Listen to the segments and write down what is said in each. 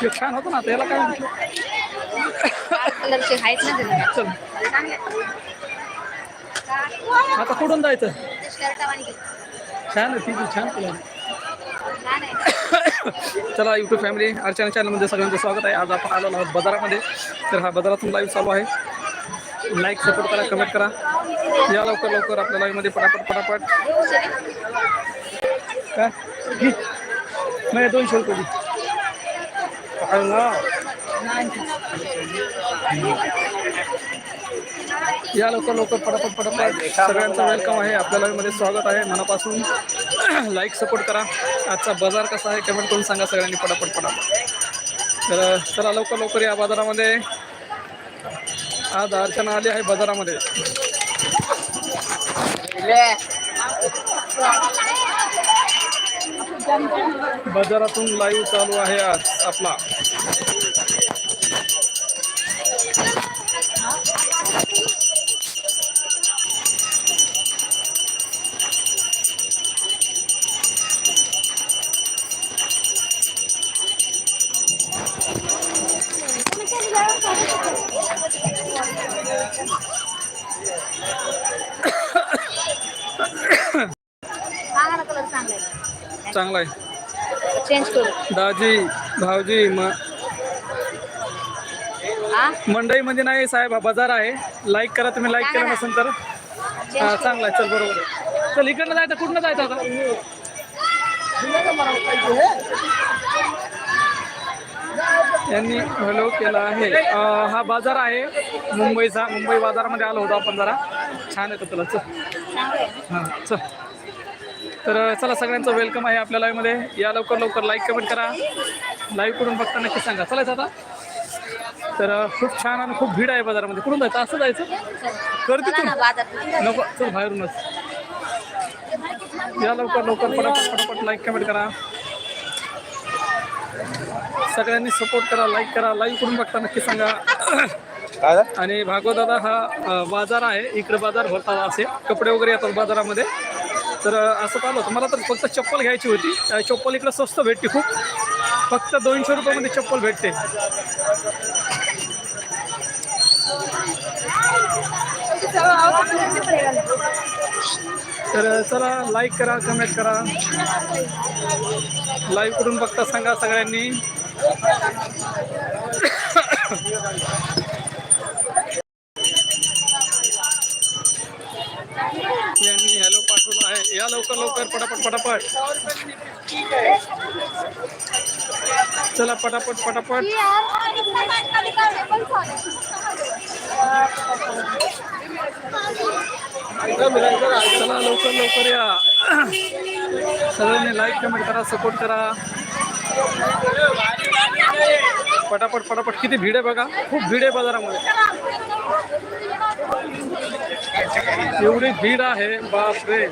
ते छान होतं ना त्याला काय कलरचे आहेत ना त्याला चल. आता कुठून जायचं? छान आहे ती छान तुला. चला यूट्यूब फॅमिली अर्चना चॅनलमध्ये सगळ्यांचं स्वागत आहे. आज आपण आलो आहोत बाजारामध्ये. तर हा बाजारातून लाईव्ह चालू आहे. लाईक सपोर्ट करा कमेंट करा. या लवकर लवकर आपल्या लाईव्हमध्ये पटापट पटापट. काय. नाही दोनशे रुपये या लवकर लवकर पटापट पटापट. सगळ्यांचं वेलकम आहे. आपल्या मध्ये स्वागत आहे. मनापासून लाईक सपोर्ट करा. आजचा बाजार कसा आहे कमेंट करून सांगा सगळ्यांनी पटापट पटापट. तर चला लवकर लवकर या बाजारामध्ये. आज अर्चना आली आहे बाजारामध्ये. बाजारातून लाईव्ह चालू आहे आज आपला. दाजी भाऊजी म हा मंडईमध्ये नाही साहेब हा बाजार आहे. लाईक करा तुम्ही लाईक केलं नसेल तर. हा चांगला चल बरोबर चल इकडनं जायचं कुठनं जायचं आता? यांनी हॅलो केला आहे. हा बाजार आहे मुंबईचा. मुंबई बाजारामध्ये आलो होतो आपण जरा. छान येतो तुला चल हां चल. तर चला सगळ्यांचं वेलकम आहे आपल्या लाईव्हमध्ये या लवकर लवकर लाईक कमेंट करा. लाईव्ह करून बघता नक्की सांगा. चलायचं आता तर खूप छान आणि खूप भीड आहे बाजारामध्ये. कुठून जायचं? असं जायचं? कर चला तिथून ना बाजार नको चल बाहेरूनच. या लवकर लवकर पटापट पटापट लाईक कमेंट करा. सगळ्यांनी सपोर्ट करा लाईक करा. लाईव्ह करून बघता नक्की सांगा. काय आणि भागवदादा हा अ, बाजार आहे. इकडे बाजार भरतात असे. कपडे वगैरे येतात बाजारामध्ये. तर असं चालू होतं. मला तर फक्त चप्पल घ्यायची होती. चप्पल इकडं स्वस्त भेटते खूप. फक्त दोनशे रुपयामध्ये चप्पल भेटते. तर चला लाईक करा कमेंट करा. लाईव्ह करून बघता सांगा सगळ्यांनी. या लवकर लवकर, पटापट पटापट. चला, पटापट पटापट. चला, लवकर लवकर या. सगळ्यांनी लाईक कमेंट करा सपोर्ट करा. पटापट पटापट. किती भीड आहे बघा. खूप भीड आहे बाजारामध्ये. एवढी भीड आहे. बापरे.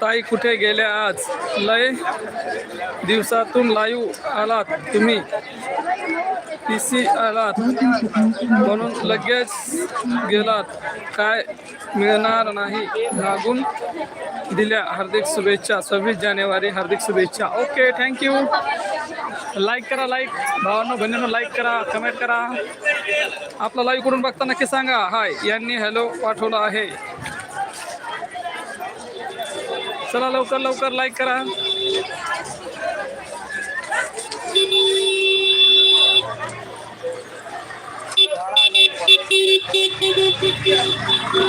ताई कुठे गेल्या आज? लय दिवसातून लाईव्ह आलात तुम्ही. पी सी आलात. म्हणून लगेच गेलात. काय मिळणार नाही. मागून दिल्या हार्दिक शुभेच्छा. सव्वीस जानेवारी हार्दिक शुभेच्छा. ओके थँक्यू लाईक करा लाईक भावांनो, बहिणींनो लाईक करा कमेंट करा. आपला लाईव्ह करून बघता नक्की सांगा. हाय यांनी हॅलो पाठवलं आहे. चला, लवकर लवकर लाईक करा.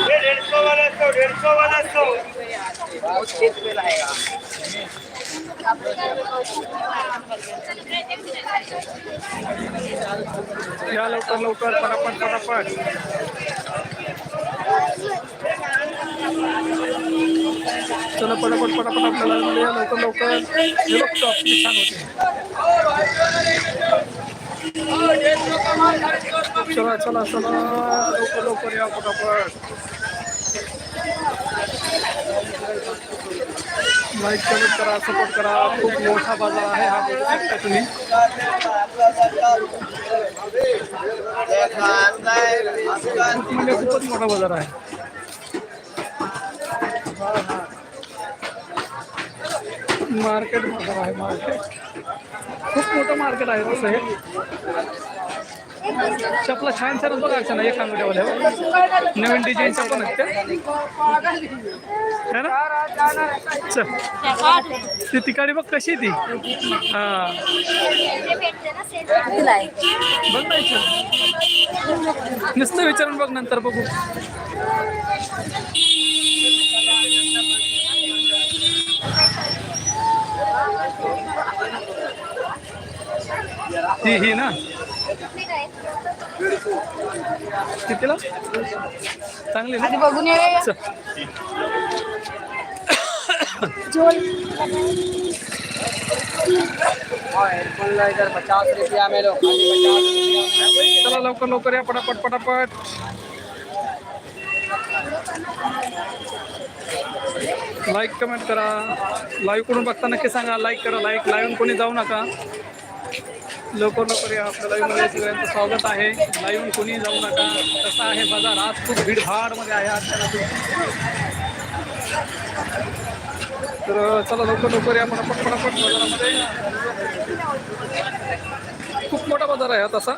डेढ़ सौ वाला सौ डेढ़ सौ वाला सौ या लवकर लवकर पटापट पटापट. चला पटापट पटापट आपल्याला या लवकर लवकर. हे बघ टॉप छान होते. चला चला चला. लवकर लवकर या पटापट. लाईक कमेंट करा सपोर्ट करा. खूप मोठा बाजार आहे हा तुम्ही. खूपच मोठा बाजार आहे. मार्केट बाजार आहे मार्केट. खूप मोठं मार्केट आहे तसं हे चपला छान छान बघा ना एक अंगठ्यावाल्या नवीन डिझाईनच्या पण आहेत त्या. है ना? चल. ती तिकडे बघ कशी ती. हा. बघ ना नुसतं विचारून बघ नंतर बघू. ही ही ना. कितीला चांगली ना बघून चल. पचास रुपया में लो चला लवकर लवकर या पटापट पटापट लाईक कमेंट करा लाईव्ह कडून बघता नक्की सांगा लाईक करा लाईक लाईव्ह कोणी जाऊ नका लवकर लवकर या आपल्या लाईव्ह सगळ्यांचं स्वागत आहे. लाईव्ह कोणी जाऊ नका. कसा आहे बाजार आज खूप भीडभाडमध्ये आहे आज तर चला लवकर लवकर या पटापट पटापट बाजारामध्ये. खूप मोठा बाजार आहे हा तसा.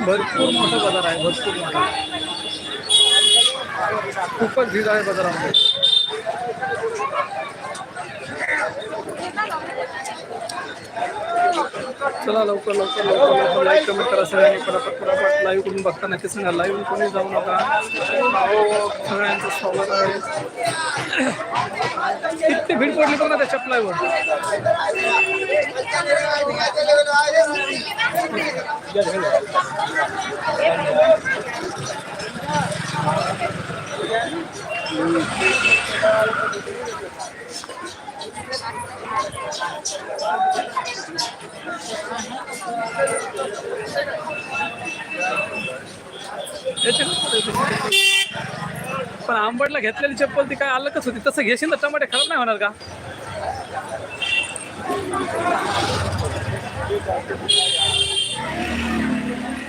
भरपूर मोठा बाजार आहे भरपूर मोठा. खूपच भीड आहे बाजारामध्ये. चला लवकर लवकर लवकर लवकर. लाईक कमेंट करा सगळ्यांनी पटापट पटापट लाईव्ह करून बघता नक्की सांगा. लाईव्ह कोणी जाऊ नका. सगळ्यांचं स्वागत आहे. किती भीड पडली बघा ना त्या चपलावर. पण आंबटला घेतलेली चप्पल ती काय अलगच होती. तसं घेशील तर टमाटे खराब नाही होणार का?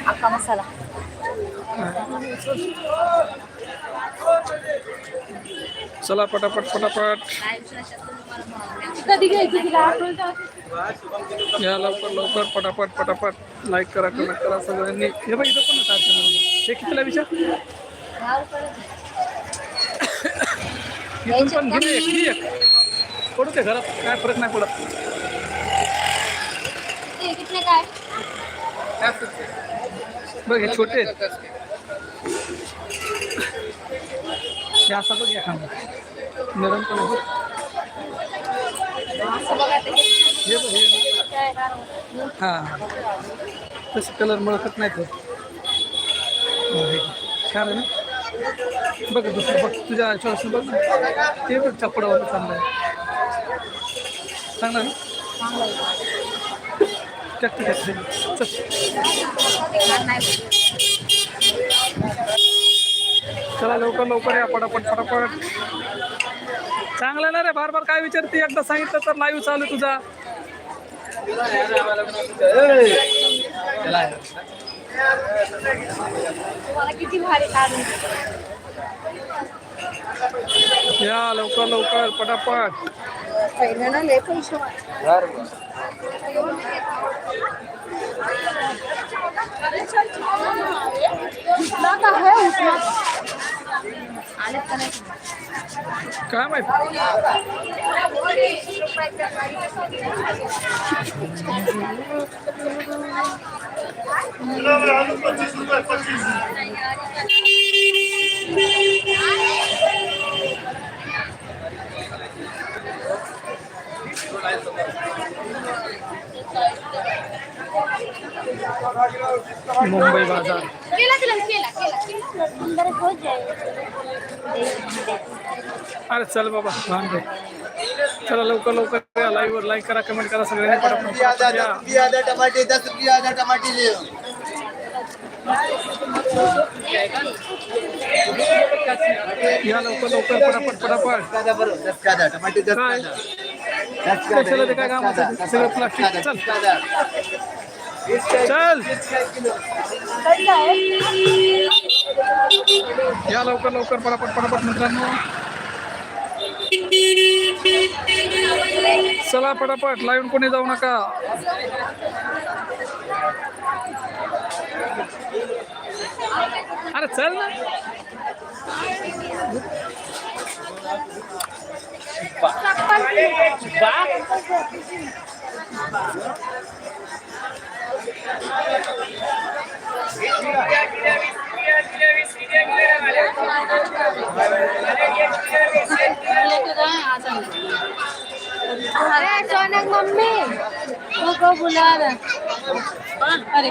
अख्खा मसाला. चला पटापट पटापट. कधी घ्यायची तिला? या लवकर लवकर पटापट पटापट. लाईक करा कमेंट करा सगळ्यांनी. हे बघ इथं पण. हे कितीला विचार? इथून पण घे एक एक पडू ते घरात काय फरक नाही पडत. कितने काय? बघ हे छोटे हे असं बघ एखादं नरम पण आहे. हे बघ हे हां. तसे कलर मळकत नाही तर छान आहे ना? बघ दुसरं बघ तुझ्या चॉईस बघ. ते बघ चपडावर चांगलं आहे चांगलं आहे ना चक्की चला लवकर लवकर या पटापट पटापट. चांगलं ना रे बार बार काय विचारते? एकदा सांगितलं तर लाईव्ह चालू आहे तुझा. किती भारी काढून या लवकर लवकर पटापट. पहिलं ना लय पैसे उठला का है उठला आले का नाही काय माहीत? पच्चीस रुपये पच्चीस मुंबई बाजार। केला केला केला केला। अंदर हो जाए। अरे चल बाबा लहान रे। चला लवकर लवकर या लाईव्ह वर. लाईक करा कमेंट करा सगळ्यांनी पटापट. रुपया आधा पटापट या. दस रुपया आधा टमाटे दस रुपया आधा टमाटे ले लो या लवकर लवकर पटापट पटापट दस बरोबर दस टमाटे दस काय? दस कशाला ते काय कामाचं? सगळं प्लास्टिक. चल. चल या लवकर लवकर पटापट पटापट मित्रांनो चला पटापट लाईव्ह कोणी जाऊ नका चल ना. अरे अचानक मम्मी वो को बुला रहा अरे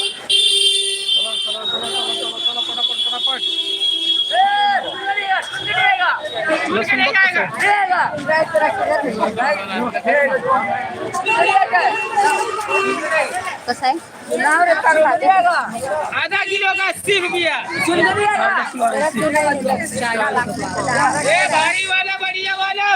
चला चला चला चला चला चला पटापट पटापट लसूण बघ कसं आहे. कसं आहे आधा किलो का अस्सी रुपया ए भारी वाला बढ़िया वाला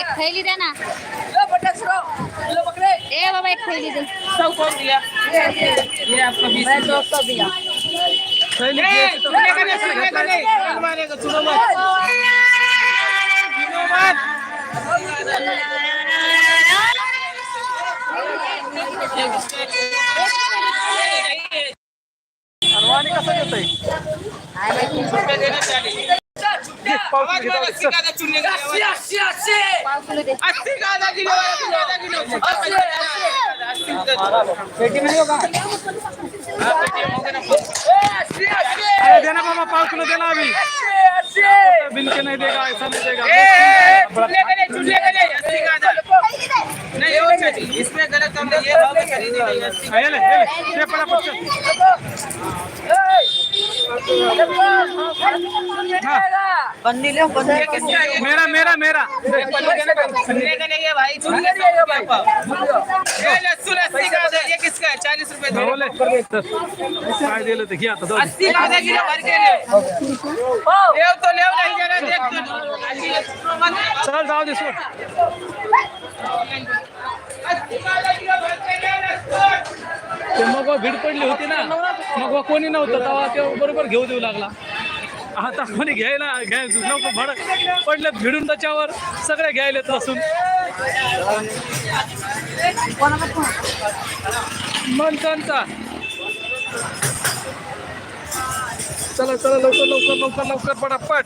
एक थैली द्या ना ए बाबा एक थैली दे सौ कौन दिया ये आपका बीस रुपया थैली ए, घ्यायची तर सुनने का नहीं सुनने का नहीं कौन मारेगा सुनो मत सुनो मत देना चाहिए आवाज में अस्सी का आधा चुनने का अस्सी अस्सी अस्सी पाव किलो दे अस्सी का आधा किलो आधा किलो अस्सी पेटी में होगा पेटी में होगा ना अस्सी अस्सी अरे देना बाबा पाव किलो देना अभी बिल के नहीं देगा ऐसा नहीं देगा चूल्हे का नहीं चूल्हे का नहीं अस्सी का आधा नहीं वो चाहिए? इसमें गलत हमने ये भाव में खरीदी नहीं अस्सी हाँ, ये ले ये ले ये पटापट चल ये किसका है ये मेरा मेरा मेरा। चूल्हे का नहीं है भाई चूल्हे का है भाई। ये लहसुन अस्सी का आधा ये किसका है? चालीस रुपए दो। बोले। काय दिलं ते घे आता जाऊ दे. अस्सी का आधा किलो भर के ले। लेव तो लेव नहीं जरा देख तो मत चल जाऊ दे ते मग भीड पडली होती ना. मग कोणी नव्हतं तेव्हा ते बरोबर घेऊ देऊ लागला. आता कोणी घ्यायला घ्याय लोक भड पडले भिडून त्याच्यावर सगळे घ्यायलेत लसून मनकांचा चला चला लवकर लवकर लवकर लवकर पटापट.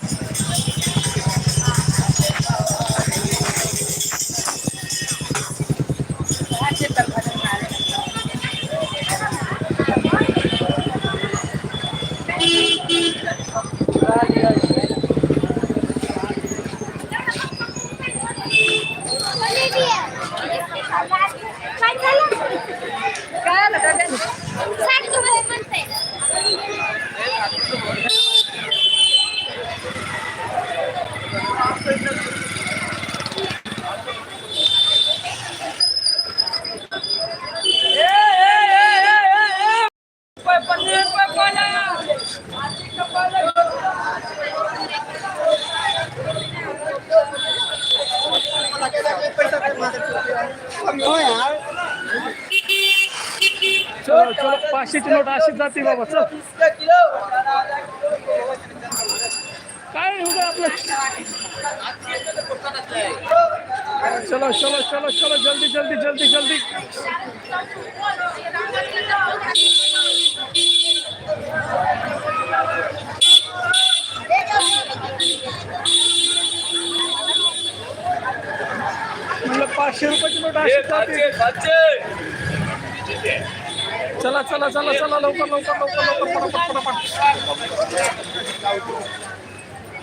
चलो चलो पाचशेची नोट अशीच जाते बाबा चल काय उद्या आपलं চলো চলো চলো চলো জলদি জলদি জলদি জলদি पाचशे रुपयाची नोट अशी चला चला चला चला लवकर लवकर लवकर लवकर पटापट पटापट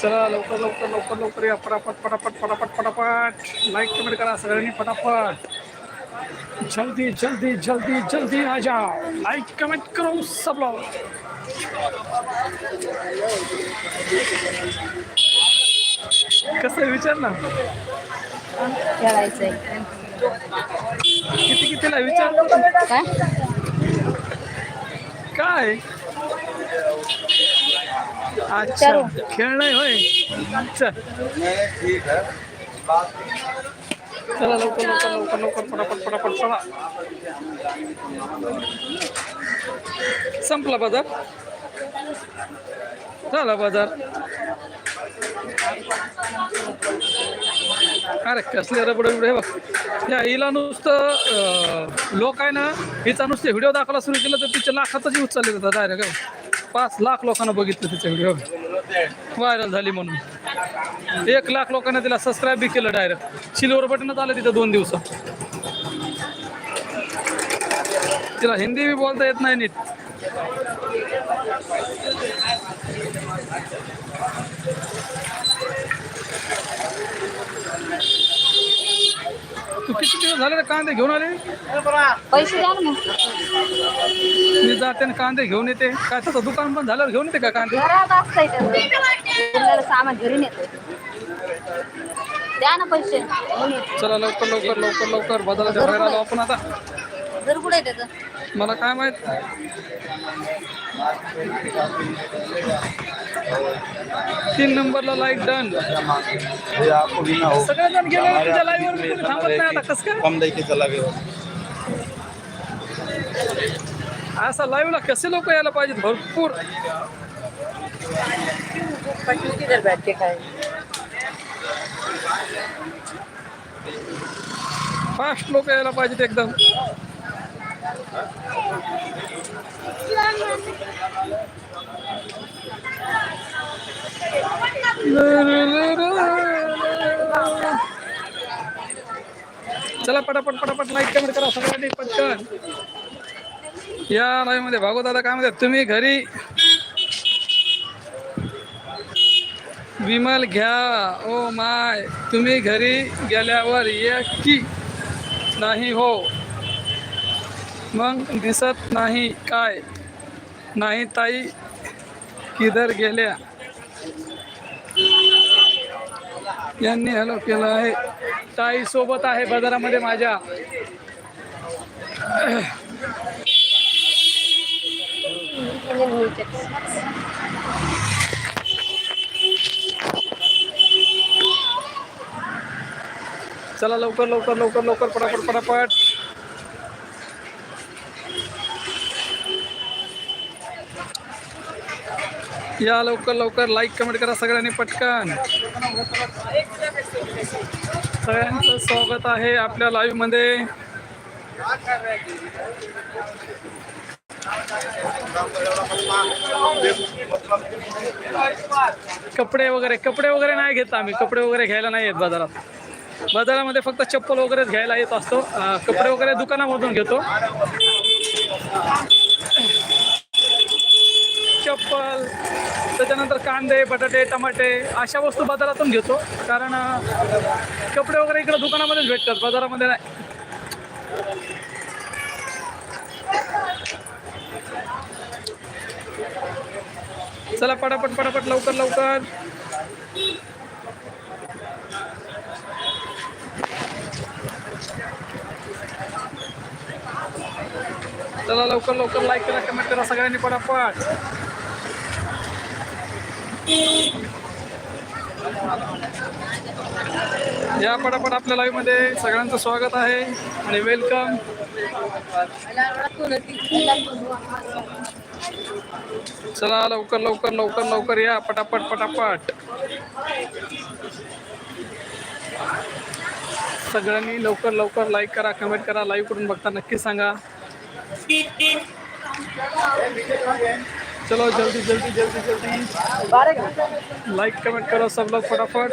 चला लवकर लवकर लवकर लवकर या पटापट पटापट पटापट पटापट. लाईक कमेंट करा सगळ्यांनी पटापट. जल्दी जल्दी जल्दी जल्दी आ जाओ लाइक कमेंट करो सब लोग कसं विचार ना? खेळायचंय. किती कितीला विचार? काय? काय? अच्छा. खेळ नाही होय. चला. लवकर लवकर लवकर लवकर पटापट पटापट चला. संपला बाजार? झाला बाजार. अरे कसले रबड बिबड हे बघ. या हिला नुसतं लोक आहे ना हिचा नुसते व्हिडिओ दाखवायला सुरू केलं तर तिच्या लाखाचा जीव चालले होता डायरेक्ट पाच लाख लोकांना बघितलं तिचा व्हिडिओ व्हायरल झाली म्हणून. एक लाख लोकांना तिला सबस्क्राईब बी केलं डायरेक्ट सिल्वर बटनच आलं तिथं दोन दिवसात. तिला हिंदी बी बोलता येत नाही नीट तू किती दिवस झाले रे कांदे घेऊन आले? पैसे द्या ना मी जाते आणि कांदे घेऊन येते. काय तसं दुकान पण झाल्यावर घेऊन येते का कांदे? घरात असतंय त्याचं उरलेलं सामान घरी नेतोय द्या ना पैसे. घेऊन येतो. चला लवकर लवकर लवकर लवकर. बदला बाहेर आलो आपण आता. घर कुठे आहे त्याचं? मला काय माहीत? तीन नंबरला लाईक डन ये आपको भी ना हो सगळेजण गेले तुझ्या लाईव्ह वर थांबत नाही आता कसं काय? कम असा लाईव्हला कसे लोक यायला पाहिजेत? भरपूर. फास्ट लोक यायला पाहिजेत एकदम. चला पटापट पटापट लाईक कमेंट करा सगळ्यांनी पटकन. या लाईव्हमध्ये भागवत दादा काय म्हणतात? तुम्ही घरी विमल घ्या. Oh ओ माय तुम्ही घरी गेल्यावर ये की नाही? हो. मग दिसत नाही काय? नाही ताई किधर गेल्या? यांनी हॅलो केलं आहे. ताई सोबत आहे बाजारामध्ये माझ्या. चला लवकर लवकर लवकर लवकर पटापट पटापट. या लवकर लवकर लाईक कमेंट करा सगळ्यांनी पटकन. सगळ्यांचं स्वागत आहे आपल्या लाईव्हमध्ये. कपडे वगैरे कपडे वगैरे नाही घेत आम्ही. कपडे वगैरे घ्यायला नाही येत बाजारात. बाजारामध्ये फक्त चप्पल वगैरेच घ्यायला येत असतो. कपडे वगैरे दुकानामधून घेतो. ॲपल त्याच्यानंतर कांदे बटाटे टमाटे अशा वस्तू बाजारातून घेतो. कारण कपडे वगैरे इकडे दुकानामध्येच भेटतात बाजारामध्ये नाही. चला पटापट पटापट लवकर लवकर. चला लवकर लवकर लाईक करा कमेंट करा सगळ्यांनी पटापट. या पटापट आपल्या लाईव्हमध्ये सगळ्यांचं स्वागत आहे आणि वेलकम चला लवकर लवकर लवकर लवकर या. पटापट पटापट. सगळ्यांनी लवकर लवकर लाईक करा कमेंट करा लाईव्ह करून बघता नक्की सांगा. चलो जल्दी जल्दी जल्दी जल्दी लाइक कमेंट करो सब लोग फटाफट।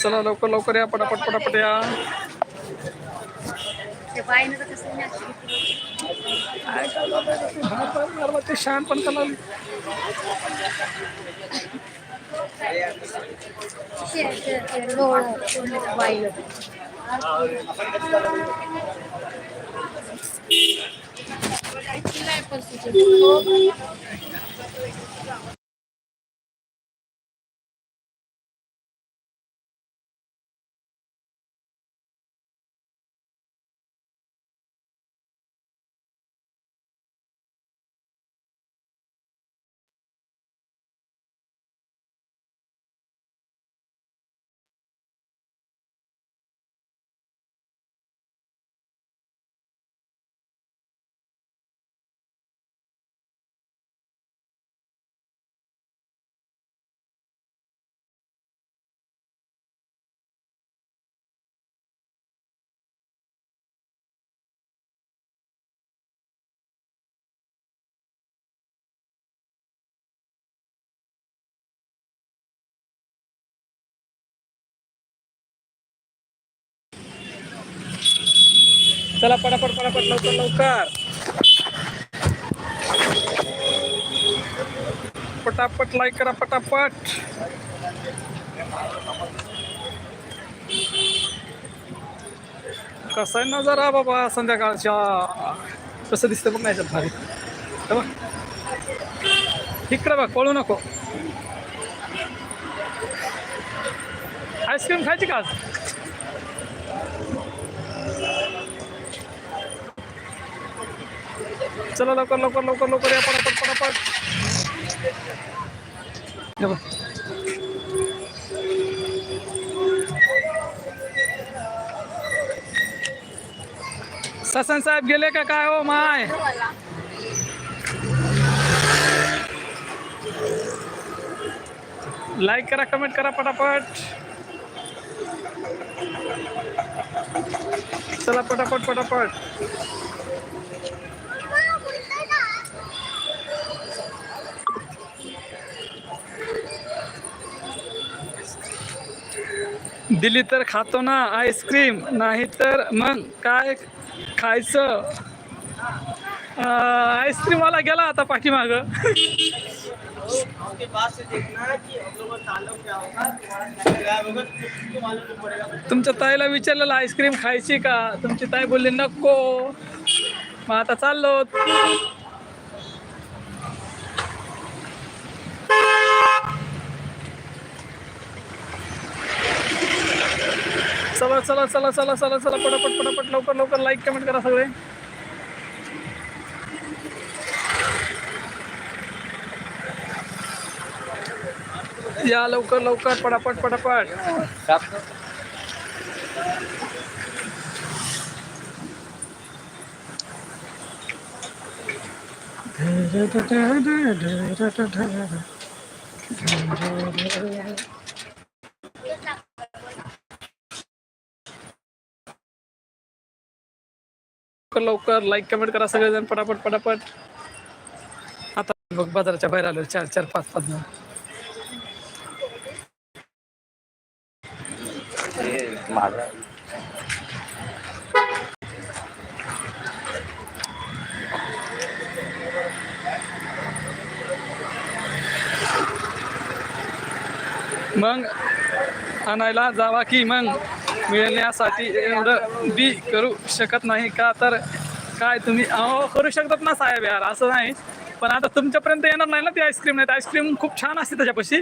चला लवकर लवकर या पटापट पटापट या ते शान पण कला വൈകും പരിസ്ഥിതി चला पटापट पटापट लवकर लवकर. पटापट लाईक करा पटापट. कसं आहे ना जरा बाबा संध्याकाळच्या कसं दिसतं बघ नाही भारी. हे बघ. इकडं बघ पळू नको. आईस्क्रीम खायची का आज? चला लवकर लवकर लवकर लवकर या पटापट पटापट. ससन साहेब गेले का काय हो, माय? लाईक करा कमेंट करा, पटापट। चला, पटापट पटापट। दिली तर खातो ना आईस्क्रीम नाही तर मग काय खायचं? आईस्क्रीमवाला गेला आता पाठीमाग. तुमच्या ताईला विचारलेलं आईस्क्रीम खायची का? तुमची ताई बोलली नको. मग आता चाललो. चला चला चला चला चला चला पटापट पटापट लवकर लवकर लाईक कमेंट करा सगळे. या लवकर लवकर पटापट पटापट. लवकर लवकर लाईक कमेंट करा सगळेजण पटापट पटापट. आता बघ बाजाराच्या बाहेर आलो चार चार पाच पाच जण. मग आणायला जावा की मग? मिळण्यासाठी एवढं बी करू शकत नाही का? तर काय तुम्ही अहो करू शकतात ना साहेब यार असं नाही. पण आता तुमच्यापर्यंत येणार नाही ना ती आईस्क्रीम नाही आईस्क्रीम खूप छान असते त्याच्यापाशी.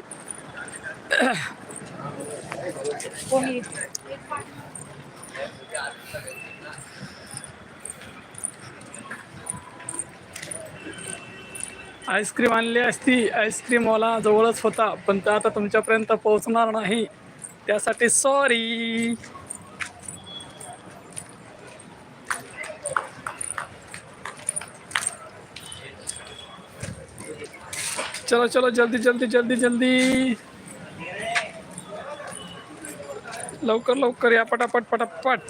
आईस्क्रीम आणली असती आईस्क्रीमवाला जवळच होता पण आता तुमच्यापर्यंत पोहोचणार नाही. त्यासाठी सॉरी. चलो चलो जल्दी जल्दी जल्दी जल्दी. लवकर लवकर या पटापट पटापट.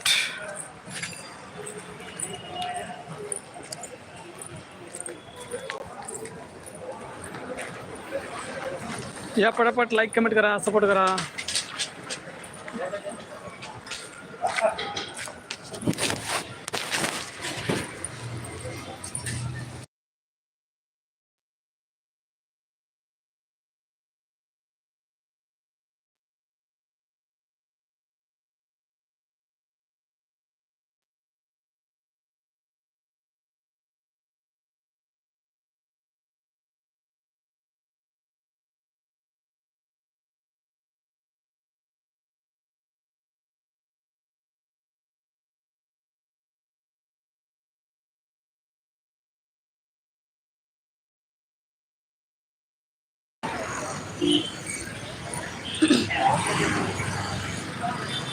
या पटापट लाईक कमेंट करा सपोर्ट करा.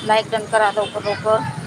लाईक डन करा लवकर लवकर.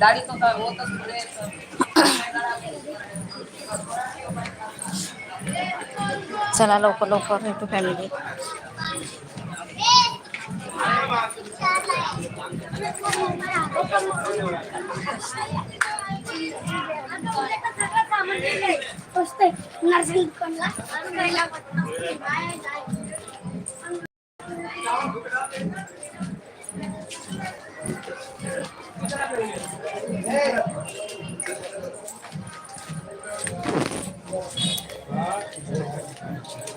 दाढी तो काय होतच पुढे चला लवकर लवकर. भेटू फॅमिली नर्सिंग दुकानला Thank you.